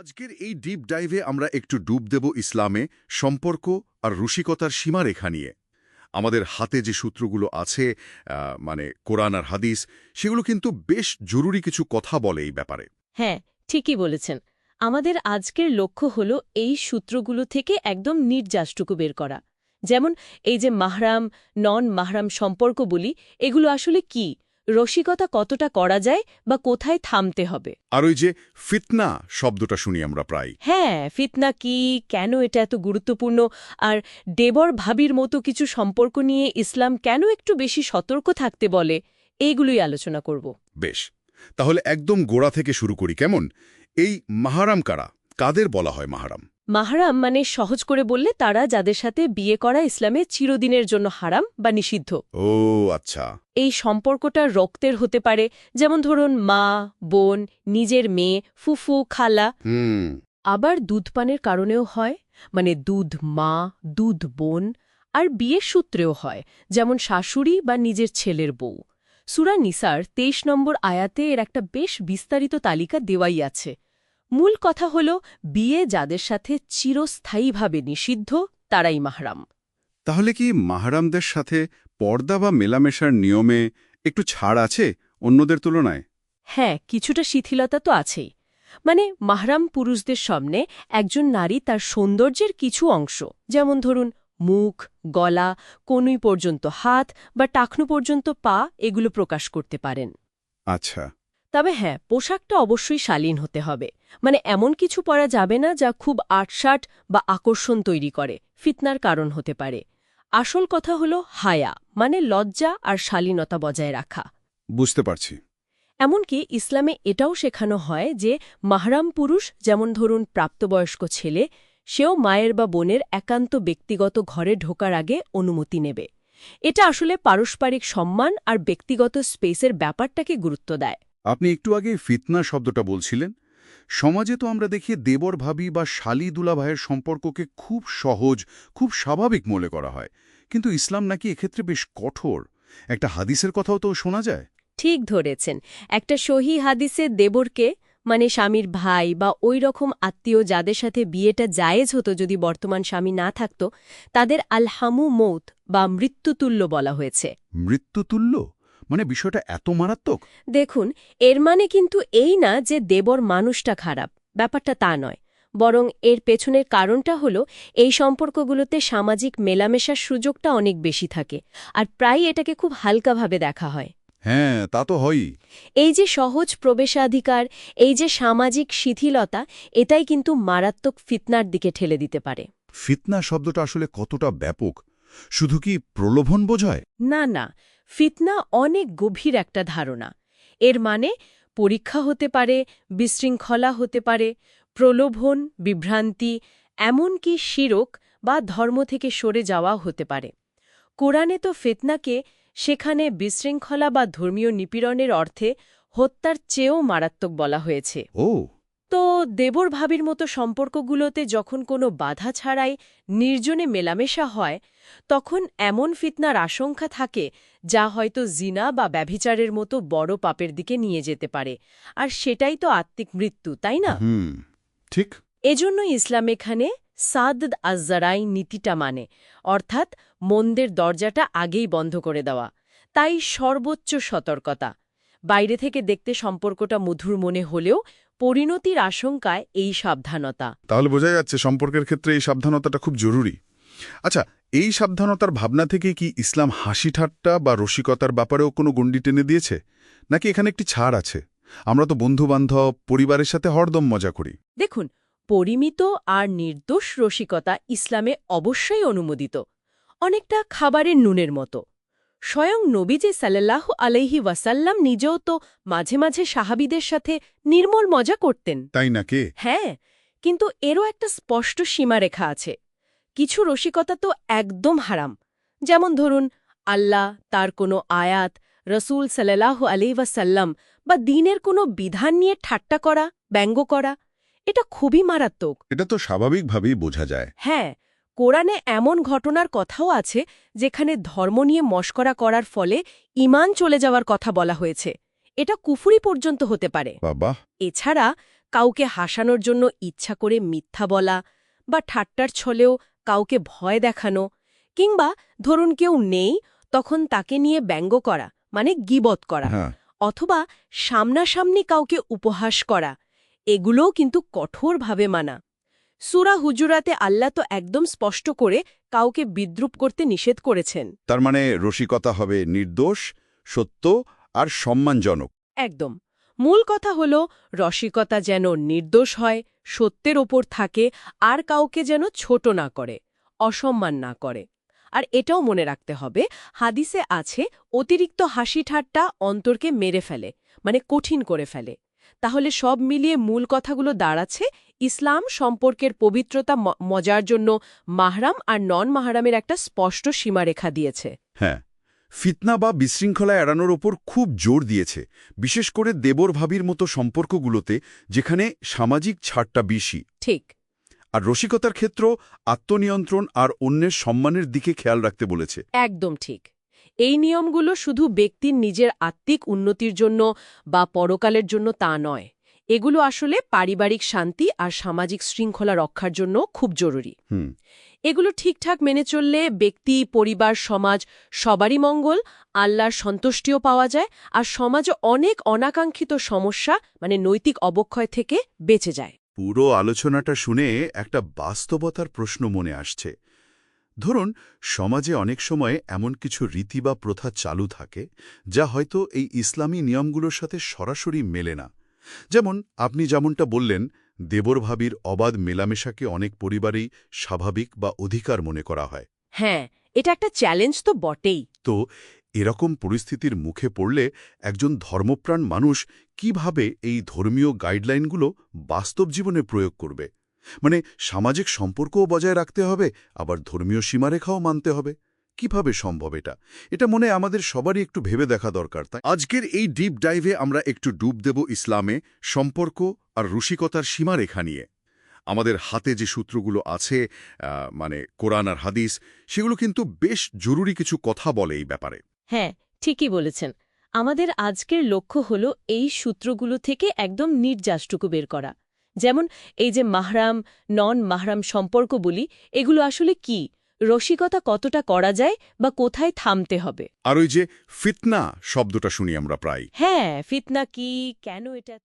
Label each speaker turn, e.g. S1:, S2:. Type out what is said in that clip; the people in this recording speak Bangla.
S1: আজকের এই ডিপ ডাইভে আমরা একটু ডুব দেব ইসলামে সম্পর্ক আর রসিকতার সীমারেখা নিয়ে। আমাদের হাতে যে সূত্রগুলো আছে মানে কোরআন আর হাদিস, সেগুলো কিন্তু বেশ জরুরি কিছু কথা বলে এই ব্যাপারে।
S2: হ্যাঁ ঠিকই বলেছেন। আমাদের আজকের লক্ষ্য হল এই সূত্রগুলো থেকে একদম নির্যাসটুকু বের করা। যেমন এই যে মাহরাম নন মাহরাম সম্পর্ক বলি, এগুলো আসলে কি? রসিকতা কতটা করা যায় বা কোথায় থামতে হবে?
S1: আর ওই যে ফিতনা শব্দটা শুনি আমরা প্রায়।
S2: হ্যাঁ ফিতনা কি কেন এটা এত গুরুত্বপূর্ণ? আর দেবর ভাবির মতো কিছু সম্পর্ক নিয়ে ইসলাম কেন একটু বেশি সতর্ক থাকতে বলে? এইগুলোই আলোচনা করব।
S1: বেশ তাহলে একদম গোড়া থেকে শুরু করি কেমন? এই মাহারাম কারা? কাদের বলা হয় মাহারাম?
S2: মাহারাম মানে সহজ করে বললে তারা যাদের সাথে বিয়ে করা ইসলামে চিরদিনের জন্য হারাম বা নিষিদ্ধ।
S1: ও আচ্ছা।
S2: এই সম্পর্কটা রক্তের হতে পারে যেমন ধরুন মা বোন নিজের মেয়ে ফুফু খালা। আবার দুধপানের কারণেও হয় মানে দুধ মা দুধ বোন আর বিয়ের সূত্রেও হয় যেমন শাশুড়ি বা নিজের ছেলের বউ। সুরা নিসার তেইশ নম্বর আয়াতে এর একটা বেশ বিস্তারিত তালিকা দেওয়াই আছে। মূল কথা হল বিয়ে যাদের সাথে চিরস্থায়ীভাবে নিষিদ্ধ তারাই মাহরাম।
S3: তাহলে কি মাহারামদের সাথে পর্দা বা মেলামেশার নিয়মে একটু ছাড় আছে অন্যদের তুলনায়?
S2: হ্যাঁ কিছুটা শিথিলতা তো আছেই মানে মাহরাম পুরুষদের সামনে একজন নারী তার সৌন্দর্যের কিছু অংশ যেমন ধরুন মুখ গলা কনুই পর্যন্ত হাত বা টাকনু পর্যন্ত পা এগুলো প্রকাশ করতে পারেন।
S3: আচ্ছা।
S2: তবে হ্যাঁ পোশাকটা অবশ্যই শালীন হতে হবে। মানে এমন কিছু পরা যাবে না যা খুব আটসাট বা আকর্ষণ তৈরি করে ফিতনার কারণ হতে পারে। আসল কথা হল হায়া মানে লজ্জা আর শালীনতা বজায় রাখা।
S3: বুঝতে পারছি।
S2: এমনকি ইসলামে এটাও শেখানো হয় যে মাহরাম পুরুষ যেমন ধরুন প্রাপ্তবয়স্ক ছেলে সেও মায়ের বা বোনের একান্ত ব্যক্তিগত ঘরে ঢোকার আগে অনুমতি নেবে। এটা আসলে পারস্পরিক সম্মান আর ব্যক্তিগত স্পেসের ব্যাপারটাকে গুরুত্ব দেয়।
S3: আপনি একটু আগে ফিতনা শব্দটা বলছিলেন। সমাজে তো আমরা দেখি দেবর ভাবি বা শালি দুলাভাইয়ের সম্পর্ককে খুব সহজ খুব স্বাভাবিক মনে করা হয়। কিন্তু ইসলাম নাকি এক্ষেত্রে বেশ কঠোর। একটা হাদিসের কথাও তো শোনা যায়।
S2: ঠিক ধরেছেন। একটা সহি হাদিসে দেবরকে মানে স্বামীর ভাই বা ওই রকম আত্মীয় যাদের সাথে বিয়েটা জায়েজ হতো যদি বর্তমান স্বামী না থাকত তাদের আলহামু মৌত বা মৃত্যুতুল্য বলা হয়েছে।
S3: মৃত্যুতুল্য? মানে বিষয়টা এত মারাত্মক?
S2: দেখুন এর মানে কিন্তু এই না যে দেবর মানুষটা খারাপ ব্যাপারটা তা নয়। বরং এর পেছনের কারণটা হলো এই সম্পর্কগুলোতে সামাজিক মেলামেশার সুযোগটা অনেক বেশি থাকে আর প্রায় এটাকে খুব হালকাভাবে দেখা হয়।
S3: হ্যাঁ তা তো হয়ই।
S2: এই যে সহজ প্রবেশাধিকার এই যে সামাজিক শিথিলতা এটাই কিন্তু মারাত্মক ফিতনার দিকে ঠেলে দিতে পারে।
S3: ফিতনা শব্দটা আসলে কতটা ব্যাপক? শুধু কি প্রলোভন বোঝায়?
S2: না না ফিতনা অনেক গভীর একটা ধারণা। এর মানে পরীক্ষা হতে পারে, বিশৃঙ্খলা হতে পারে, প্রলোভন, বিভ্রান্তি, এমনকি শিরক বা ধর্ম থেকে সরে যাওয়া হতে পারে। কোরআনে তো ফিতনাকে সেখানে বিশৃঙ্খলা বা ধর্মীয় নিপীড়নের অর্থে হত্যার চেয়েও মারাত্মক বলা হয়েছে।
S3: ও
S2: তো দেবর ভাবির মতো সম্পর্কগুলোতে যখন কোনো বাধা ছাড়াই নির্জনে মেলামেশা হয় তখন এমন ফিতনার আশঙ্কা থাকে যা হয়তো জিনা বা ব্যভিচারের মতো বড় পাপের দিকে নিয়ে যেতে পারে। আর সেটাই তো আত্মিক মৃত্যু তাই না?
S3: ঠিক।
S2: এজন্য ইসলাম এখানে সাদ আজ্জারাই নীতিটা মানে অর্থাৎ মন্দের দরজাটা আগেই বন্ধ করে দেওয়া। তাই সর্বোচ্চ সতর্কতা। বাইরে থেকে দেখতে সম্পর্কটা মধুর মনে হলেও পরিণতির আশঙ্কায় এই সাবধানতা।
S3: তাহলে বোঝা যাচ্ছে সম্পর্কের ক্ষেত্রে এই সাবধানতাটা খুব জরুরি। আচ্ছা এই সাবধানতার ভাবনা থেকে কি ইসলাম হাসি ঠাট্টা বা রসিকতার ব্যাপারেও কোনো গণ্ডি টেনে দিয়েছে? নাকি এখানে একটি ছাড় আছে? আমরা তো বন্ধু-বান্ধব পরিবারের সাথে হরদম মজা করি।
S2: দেখুন পরিমিত আর নির্দোষ রসিকতা ইসলামে অবশ্যই অনুমোদিত। অনেকটা খাবারের নুনের মতো। স্বয়ং নবীজি সাল্লাহ আলাইহি ওয়াসাল্লাম নিজেও তো মাঝে মাঝে সাহাবিদের সাথে নির্মল মজা করতেন।
S3: তাই না কে
S2: হ্যাঁ কিন্তু এরও একটা স্পষ্ট সীমারেখা আছে। কিছু রসিকতা তো একদম হারাম। যেমন ধরুন আল্লাহ তার কোনো আয়াত রসুল সাল্লাহ আলিবাসাল্লাম বা দিনের কোনো বিধান নিয়ে ঠাট্টা করা ব্যঙ্গ করা এটা খুবই মারাত্মক।
S3: এটা তো স্বাভাবিকভাবেই বোঝা যায়।
S2: হ্যাঁ কোরআনে এমন ঘটনার কথাও আছে যেখানে ধর্ম নিয়ে মস্করা করার ফলে ইমান চলে যাওয়ার কথা বলা হয়েছে। এটা কুফুরি পর্যন্ত হতে পারে।
S3: বাবা।
S2: এছাড়া কাউকে হাসানোর জন্য ইচ্ছা করে মিথ্যা বলা বা ঠাট্টার ছলেও কাউকে ভয় দেখানো কিংবা ধরুন কেউ নেই তখন তাকে নিয়ে ব্যঙ্গ করা মানে গিবত করা
S3: হ্যাঁ।
S2: অথবা সামনাসামনি কাউকে উপহাস করা এগুলোও কিন্তু কঠোরভাবে মানা। সুরা হুজুরাতে আল্লাহ তো একদম স্পষ্ট করে কাউকে বিদ্রুপ করতে নিষেধ করেছেন।
S3: তার মানে রসিকতা হবে নির্দোষ সত্য আর সম্মানজনক।
S2: একদম। মূল কথা হল রসিকতা যেন নির্দোষ হয় সত্যের ওপর থাকে আর কাউকে যেন ছোট না করে অসম্মান না করে। আর এটাও মনে রাখতে হবে হাদিসে আছে অতিরিক্ত হাসি ঠাট্টা অন্তরকে মেরে ফেলে মানে কঠিন করে ফেলে। তাহলে সব মিলিয়ে মূল কথাগুলো দাঁড়াচ্ছে ইসলাম সম্পর্কের পবিত্রতা মজার জন্য মাহরাম আর নন মাহরামের একটা স্পষ্ট সীমারেখা দিয়েছে।
S3: হ্যাঁ ফিতনা বা বিশৃঙ্খলা এড়ানোর ওপর খুব জোর দিয়েছে বিশেষ করে দেবর ভাবির মতো সম্পর্কগুলোতে যেখানে সামাজিক ছাড়টা বেশি।
S2: ঠিক।
S3: আর রসিকতার ক্ষেত্র আত্মনিয়ন্ত্রণ আর অন্যের সম্মানের দিকে খেয়াল রাখতে বলেছে।
S2: একদম ঠিক। এই নিয়মগুলো শুধু ব্যক্তির নিজের আত্মিক উন্নতির জন্য বা পরকালের জন্য তা নয়। এগুলো আসলে পারিবারিক শান্তি আর সামাজিক শৃঙ্খলা রক্ষার জন্য খুব জরুরি। এগুলো ঠিকঠাক মেনে চললে ব্যক্তি পরিবার সমাজ সবারই মঙ্গল আল্লাহর সন্তুষ্টিও পাওয়া যায় আর সমাজে অনেক অনাকাঙ্ক্ষিত সমস্যা মানে নৈতিক অবক্ষয় থেকে বেঁচে যায়।
S3: পুরো আলোচনাটা শুনে একটা বাস্তবতার প্রশ্ন মনে আসছে। ধরুন সমাজে অনেক সময় এমন কিছু রীতি বা প্রথা চালু থাকে যা হয়তো এই ইসলামী নিয়মগুলোর সাথে সরাসরি মেলে না। যেমন আপনি যেমনটা বললেন দেবর ভাবির অবাধ মেলামেশাকে অনেক পরিবারেই স্বাভাবিক বা অধিকার মনে করা হয়।
S2: হ্যাঁ এটা একটা চ্যালেঞ্জ তো বটেই।
S3: তো এরকম পরিস্থিতির মুখে পড়লে একজন ধর্মপ্রাণ মানুষ কীভাবে এই ধর্মীয় গাইডলাইনগুলো বাস্তব জীবনে প্রয়োগ করবে? মানে সামাজিক সম্পর্কও বজায় রাখতে হবে, আবার ধর্মীয় সীমারেখাও মানতে হবে। কীভাবে সম্ভব এটা? এটা মনে আমাদের সবারই একটু ভেবে দেখা দরকার, তাই?
S1: আজকের এই ডিপ ডাইভে আমরা একটু ডুব দেব ইসলামে সম্পর্ক আর রসিকতার সীমারেখা নিয়ে। আমাদের হাতে যে সূত্রগুলো আছে মানে কোরআন আর হাদিস, সেগুলো কিন্তু বেশ জরুরি কিছু কথা বলে এই ব্যাপারে।
S2: হ্যাঁ ঠিকই বলেছেন। আমাদের আজকের লক্ষ্য হল এই সূত্রগুলো থেকে একদম নির্যাসটুকু বের করা। যেমন এই যে মাহরাম নন মাহরাম সম্পর্ক বলি এগুলো আসলে কি? রসিকতা কতটা করা যায় বা কোথায় থামতে হবে?
S1: আর ওই যে ফিতনা শব্দটা শুনি আমরা প্রায়।
S2: হ্যাঁ ফিতনা কি? কেন এটা?